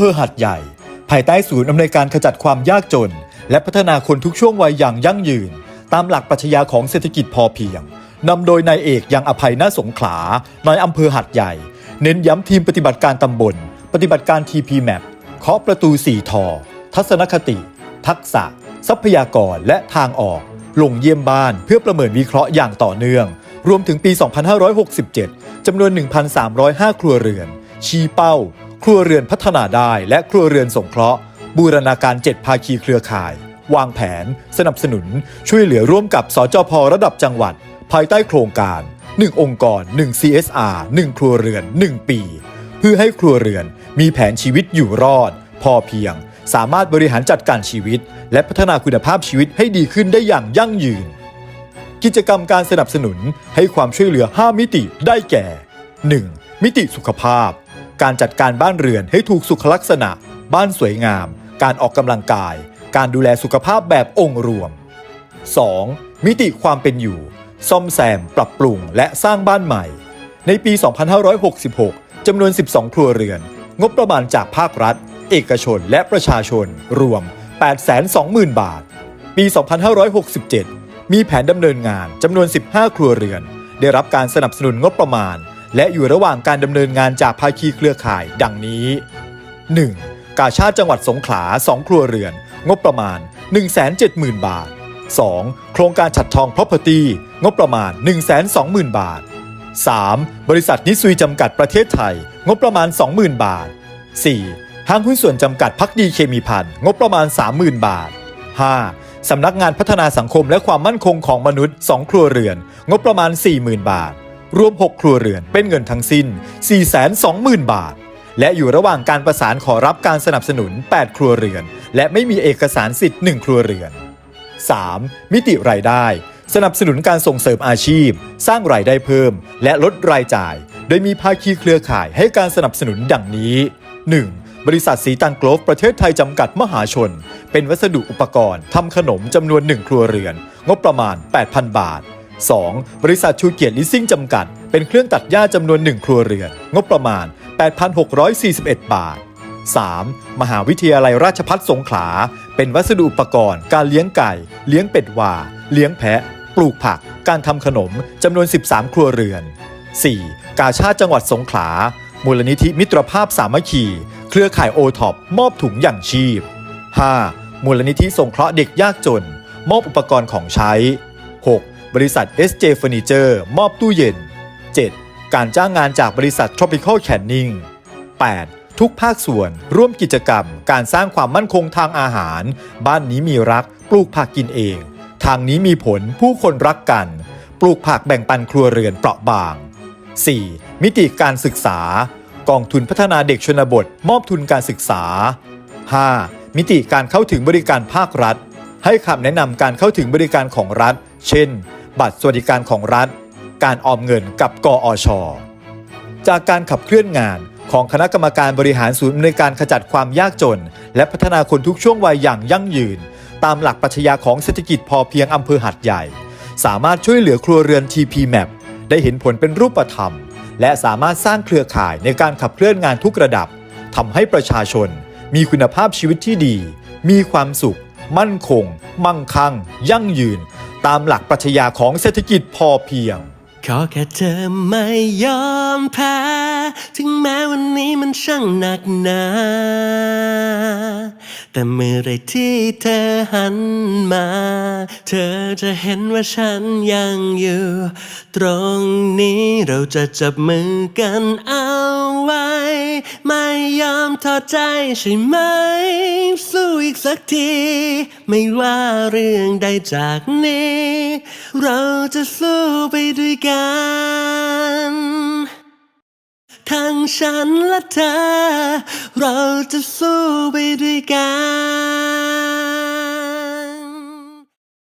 เภอหัดใหญ่ ภายใต้ศูนย์อำนวยการขจัดความยากจน และพัฒนาคนทุกช่วงวัยอย่างยั่งยืน ตามหลักปรัชญาของเศรษฐกิจพอเพียงนำโดยนายเอกยังอภัยนาสงขลานายอำเภอหัดใหญ่ เน้นย้ำทีมปฏิบัติการตำบล ปฏิบัติการ TP Map เคาะประตู4ทอ ทัศนคติ ทักษะ ทรัพยากรและทางออก ลงเยี่ยมบ้านเพื่อประเมินวิเคราะห์อย่างต่อเนื่อง รวมถึงปี 2567 จำนวน 1,305 ครัวเรือน ชี้เป้า ครัวเรือนพัฒนาได้และครัวเรือนสงเคราะห์ บูรณาการ 7 ภาคีเครือข่าย วางแผน สนับสนุน ช่วยเหลือร่วมกับสจพระดับจังหวัด ภายใต้โครงการ 1 องค์กร 1 CSR 1 ครัวเรือน 1 ปี เพื่อให้ครัวเรือนมีแผนชีวิตอยู่รอด พอเพียง สามารถบริหารจัดการชีวิต และพัฒนาคุณภาพชีวิตให้ดีขึ้นได้อย่างยั่งยืน กิจกรรมการสนับสนุนให้ความช่วยเหลือ 5 มิติได้แก่ 1. มิติสุขภาพ การจัดการบ้านเรือนให้ถูกสุขลักษณะ บ้านสวยงาม การออกกำลังกาย การดูแลสุขภาพแบบองค์รวม 2. มิติความเป็นอยู่ ซ่อมแซม ปรับปรุง และสร้างบ้านใหม่ ในปี 2566 จำนวน 12 ครัวเรือน งบประมาณจากภาครัฐ เอกชน และประชาชน รวม 820,000 บาท ปี 2567 มีแผนดำเนินงานจำนวน 15 ครัวเรือน ได้รับการสนับสนุนงบประมาณ และอยู่ระหว่างการดำเนินงานจากภาคีเครือข่ายดังนี้ 1. กาชาติจังหวัดสงขลา 2 ครัวเรือน งบประมาณ 170,000 บาท 2. โครงการฉัดทอง property งบประมาณ 120,000 บาท 3. บริษัทนิสุยจำกัดประเทศไทย งบประมาณ 20,000 บาท 4. ห้างหุ้นส่วนจำกัดพักดีเคมีพันธ์งบประมาณ 30,000 บาท 5. สำนักงานพัฒนาสังคมและความมั่นคงของมนุษย์ 2 ครัวเรือน งบประมาณ 40,000 บาท รวม 6 ครัวเรือนเป็นเงินทั้งสิ้น 420,000 บาท และอยู่ระหว่างการประสานขอรับการสนับสนุน 8 ครัวเรือน และไม่มีเอกสารสิทธิ์ 1 ครัวเรือน 3. มิติรายได้ สนับสนุนการส่งเสริมอาชีพ สร้างรายได้เพิ่ม และลดรายจ่าย โดยมีภาคีเครือข่ายให้การสนับสนุนดังนี้ 1. บริษัทสีตังโกลฟประเทศไทยจำกัดมหาชน เป็นวัสดุอุปกรณ์ทำขนมจำนวน1ครัวเรือน งบประมาณ 8,000 บาท 2. บริษัทชูเกียรติลิสซิ่งจำกัด เป็นเครื่องตัดหญ้าจำนวน 1 ครัวเรือน งบประมาณ 8,641 บาท 3. มหาวิทยาลัยราชพัฒสงขลา เป็นวัสดุอุปกรณ์ การเลี้ยงไก่ เลี้ยงเป็ดวาเลี้ยงแพะ ปลูกผัก การทำขนมจำนวน 13 ครัวเรือน 4. กาชาติจังหวัดสงขลา มูลนิธิมิตรภาพสามัคคี เครือข่ายโอท็อปมอบถุงอย่างชีพ 5. มูลนิธิสงเคราะห์เด็กยากจน มอบอุปกรณ์ของใช้ 6. บริษัท SJ Furniture มอบตู้เย็น 7. การจ้างงานจากบริษัท Tropical Canning 8. ทุกภาคส่วนร่วมกิจกรรม การสร้างความมั่นคงทางอาหาร บ้านนี้มีรัก ปลูกผักกินเอง ทางนี้มีผลผู้คนรักกัน ปลูกผักแบ่งปันครัวเรือนเปราะบาง 4. มิติการศึกษา กองทุนพัฒนาเด็กชนบท มอบทุนการศึกษา 5. มิติการเข้าถึงบริการภาครัฐ ให้คำแนะนำการเข้าถึงบริการของรัฐ เช่น บัตรสวัสดิการของรัฐ การออมเงินกับกออช จากการขับเคลื่อนงานของคณะกรรมการบริหารศูนย์อำนการขจัดความยากจน และพัฒนาคนทุกช่วงวัยอย่างยั่งยืน ตามหลักปรัชญาของเศรษฐกิจพอเพียงอำเภอหัดใหญ่ สามารถช่วยเหลือครัวเรือน TP Map ได้เห็นผลเป็นรูปธรรม และสามารถสร้างเครือข่ายในการขับเคลื่อนงานทุกระดับทำให้ประชาชน มีคุณภาพชีวิตที่ดี มีความสุข มั่นคง มั่งคั่ง ยั่งยืน ตามหลักปรัชญาของเศรษฐกิจพอเพียง ขอแค่เธอไม่ยอมแพ้ ถึงแม้วันนี้มันช่างหนักหนา แต่เมื่อไรที่เธอหันมา เธอจะเห็นว่าฉันยังอยู่ ตรงนี้เราจะจับมือกันเอาไว้ ไม่ยอมถอใจใช่ไหมสู้ สักที ไม่ว่าเรื่องใดจากนี้ เราจะสู้ไปด้วยกัน ทั้งฉันและเธอ เราจะสู้ไปด้วยกัน